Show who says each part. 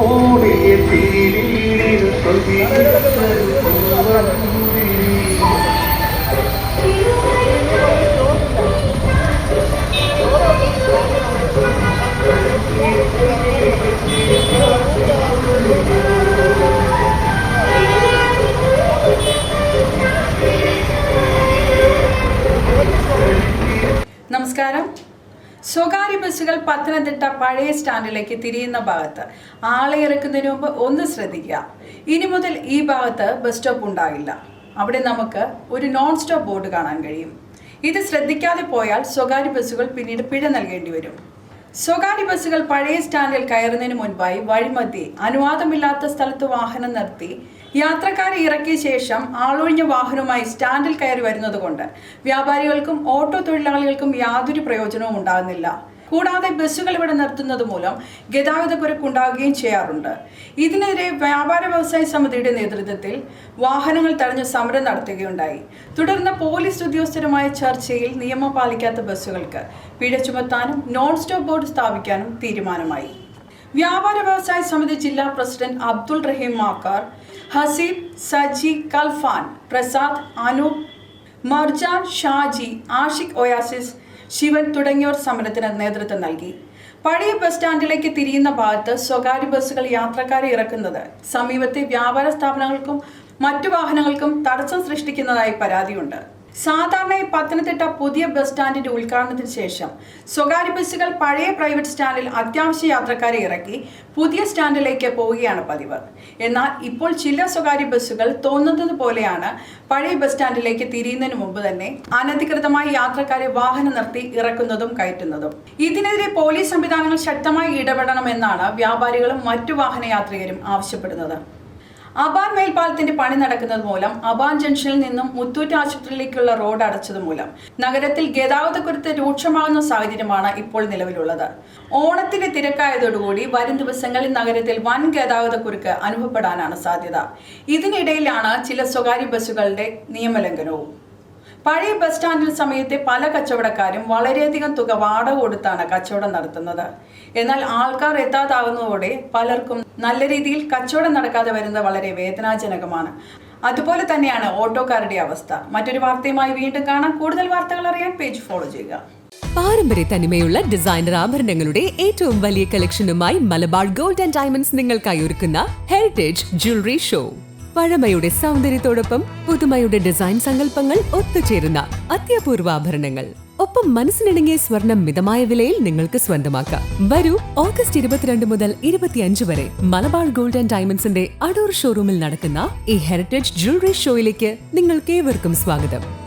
Speaker 1: ഓടിയ തീരീരിൽ
Speaker 2: നമസ്കാരം. സ്വകാര്യ ബസ്സുകൾ പത്തനംതിട്ട പഴയ സ്റ്റാൻഡിലേക്ക് തിരിയുന്ന ഭാഗത്ത് ആളെ ഇറക്കുന്നതിന് മുമ്പ് ഒന്ന് ശ്രദ്ധിക്കുക. ഇനി മുതൽ ഈ ഭാഗത്ത് ബസ് സ്റ്റോപ്പ് ഉണ്ടാകില്ല. അവിടെ നമുക്ക് ഒരു നോൺ സ്റ്റോപ്പ് ബോർഡ് കാണാൻ കഴിയും. ഇത് ശ്രദ്ധിക്കാതെ പോയാൽ സ്വകാര്യ ബസ്സുകൾ പിന്നീട് പിഴ നൽകേണ്ടി വരും. സ്വകാര്യ ബസ്സുകൾ പഴയ സ്റ്റാൻഡിൽ കയറുന്നതിന് മുൻപായി വഴിമധ്യേ അനുവാദമില്ലാത്ത സ്ഥലത്ത് വാഹനം നിർത്തി യാത്രക്കാരെ ഇറക്കിയ ശേഷം ആളൊഴിഞ്ഞ വാഹനവുമായി സ്റ്റാൻഡിൽ കയറി വരുന്നതുകൊണ്ട് വ്യാപാരികൾക്കും ഓട്ടോ തൊഴിലാളികൾക്കും യാതൊരു പ്രയോജനവും ഉണ്ടാകുന്നില്ല. കൂടാതെ ബസ്സുകൾ ഇവിടെ നിർത്തുന്നത് മൂലം ഗതാഗത കുരക്കുണ്ടാകുകയും ചെയ്യാറുണ്ട്. ഇതിനെതിരെ വ്യാപാര വ്യവസായ സമിതിയുടെ നേതൃത്വത്തിൽ വാഹനങ്ങൾ തടഞ്ഞ് സമരം നടത്തുകയുണ്ടായി. തുടർന്ന് പോലീസ് ഉദ്യോഗസ്ഥരുമായ ചർച്ചയിൽ നിയമം പാലിക്കാത്ത ബസ്സുകൾക്ക് പിഴ ചുമത്താനും നോൺ സ്റ്റോപ്പ് ബോർഡ് സ്ഥാപിക്കാനും തീരുമാനമായി. വ്യാപാര വ്യവസായ സമിതി ജില്ലാ പ്രസിഡന്റ് അബ്ദുൾ റഹീം മാക്കാർ ഹസീബ് സജി കൽഫാൻ പ്രസാദ് അനൂപ് മർജാൻ ഷാജി ആഷിഖ് ഒയാസിസ് ശിവൻ തുടങ്ങിയവർ സമരത്തിന് നേതൃത്വം നൽകി. പഴയ ബസ് സ്റ്റാൻഡിലേക്ക് തിരിയുന്ന ഭാഗത്ത് സ്വകാര്യ ബസ്സുകൾ യാത്രക്കാരെ ഇറക്കുന്നത്. സമീപത്തെ വ്യാപാര സ്ഥാപനങ്ങൾക്കും മറ്റു വാഹനങ്ങൾക്കും തടസ്സം സൃഷ്ടിക്കുന്നതായി പരാതിയുണ്ട്. സാധാരണയായി പത്തനംതിട്ട പുതിയ ബസ് സ്റ്റാൻഡിന്റെ ഉദ്ഘാടനത്തിന് ശേഷം സ്വകാര്യ ബസ്സുകൾ പഴയ പ്രൈവറ്റ് സ്റ്റാൻഡിൽ അത്യാവശ്യ യാത്രക്കാരെ ഇറക്കി പുതിയ സ്റ്റാൻഡിലേക്ക് പോവുകയാണ് പതിവ്. എന്നാൽ ഇപ്പോൾ ചില സ്വകാര്യ ബസ്സുകൾ തോന്നുന്നത് പോലെയാണ് പഴയ ബസ് സ്റ്റാൻഡിലേക്ക് തിരിയുന്നതിന് മുമ്പ് തന്നെ അനധികൃതമായി യാത്രക്കാരെ വാഹനം നിർത്തി ഇറക്കുന്നതും കയറ്റുന്നതും. ഇതിനെതിരെ പോലീസ് സംവിധാനങ്ങൾ ശക്തമായി ഇടപെടണമെന്നാണ് വ്യാപാരികളും മറ്റു വാഹനയാത്രികരും ആവശ്യപ്പെടുന്നത്. അബാൻ മേൽപ്പാലത്തിന്റെ പണി നടക്കുന്നത് മൂലം അബാൻ ജംഗ്ഷനിൽ നിന്നും മുത്തൂറ്റ് ആശുപത്രിയിലേക്കുള്ള റോഡ് അടച്ചത് മൂലം. നഗരത്തിൽ ഗതാഗതക്കുരുത്ത് രൂക്ഷമാകുന്ന സാഹചര്യമാണ് ഇപ്പോൾ നിലവിലുള്ളത്. ഓണത്തിന്റെ തിരക്കായതോടുകൂടി വരും ദിവസങ്ങളിൽ നഗരത്തിൽ വൻ ഗതാഗതക്കുരുക്ക് അനുഭവപ്പെടാനാണ് സാധ്യത. ഇതിനിടയിലാണ് ചില സ്വകാര്യ ബസ്സുകളുടെ നിയമലംഘനവും. പഴയ ബസ് സ്റ്റാൻഡിൽ സമയത്തെ പല കച്ചവടക്കാരും വളരെയധികം തുക വാടക കൊടുത്താണ് കച്ചവടം നടത്തുന്നത്. എന്നാൽ ആൾക്കാർ എത്താതാകുന്നതോടെ പലർക്കും നല്ല രീതിയിൽ കച്ചവടം നടക്കാതെ വരുന്നത് വളരെ വേദനാജനകമാണ്. അതുപോലെ തന്നെയാണ് ഓട്ടോക്കാരുടെ അവസ്ഥ. മറ്റൊരു വാർത്തയുമായി വീണ്ടും കാണാം. കൂടുതൽ വാർത്തകൾ അറിയാൻ പേജ് ഫോളോ ചെയ്യുക.
Speaker 3: പാരമ്പര്യ തനിമയുള്ള ഡിസൈനർ ആഭരണങ്ങളുടെ ഏറ്റവും വലിയ കളക്ഷനുമായി മലബാർ ഗോൾഡ് ആൻഡ് ഡയമണ്ട്സ് നിങ്ങൾക്കായി ഒരുക്കുന്ന ഹെറിറ്റേജ് ജ്വല്ലറി ഷോ പഴമയുടെ സൗന്ദര്യത്തോടൊപ്പം പുതുമയുടെ ഡിസൈൻ സങ്കല്പങ്ങൾ ഒത്തുചേരുന്ന അത്യപൂർവ ആഭരണങ്ങൾ ഒപ്പം മനസ്സിനിണങ്ങിയ സ്വർണം മിതമായ വിലയിൽ നിങ്ങൾക്ക് സ്വന്തമാക്കാം. വരൂ ഓഗസ്റ്റ് ഇരുപത്തിരണ്ട് മുതൽ ഇരുപത്തിയഞ്ച് വരെ മലബാർ ഗോൾഡ് ആൻഡ് ഡയമണ്ട്സിന്റെ അടൂർ ഷോറൂമിൽ നടക്കുന്ന ഈ ഹെറിറ്റേജ് ജ്വല്ലറി ഷോയിലേക്ക് നിങ്ങൾക്ക് ഏവർക്കും സ്വാഗതം.